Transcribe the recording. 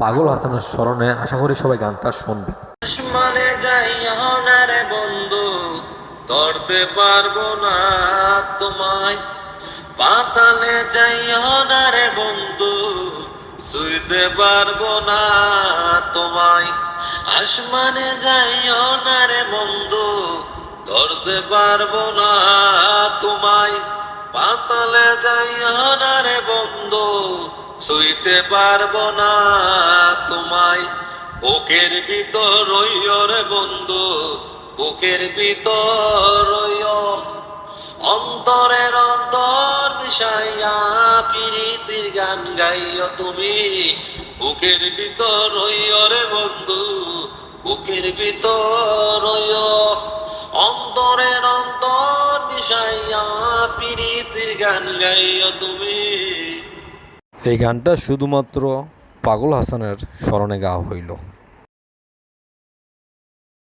পাগল হাসানের স্মরণে, আশা করি সবাই গানটা শুনবে। আসমানে যাইও না রে বন্ধু, ধরতে পারব না তোমায়। পাতালে যাইও না রে বন্ধু শুইতে পারব না তোমায়। আসমানে যাইও না রে বন্ধু, ধরতে পারব না তোমায়। পাতালে যাইও না রে বন্ধু শুইতে পারব না তোমায়। বুকের ভিতর রে বন্ধু, বুকের ভিতর অন্তরের অন্তর মিশাইয়া প্রীতির গান গাইও তুমি। বুকের ভিতর রে বন্ধু, বুকের ভিতর অন্তরের অন্তর মিশাইয়া প্রীতির গান গাইও তুমি। এই গানটা শুধুমাত্র পাগল হাসানের স্মরণে গাওয়া হইল।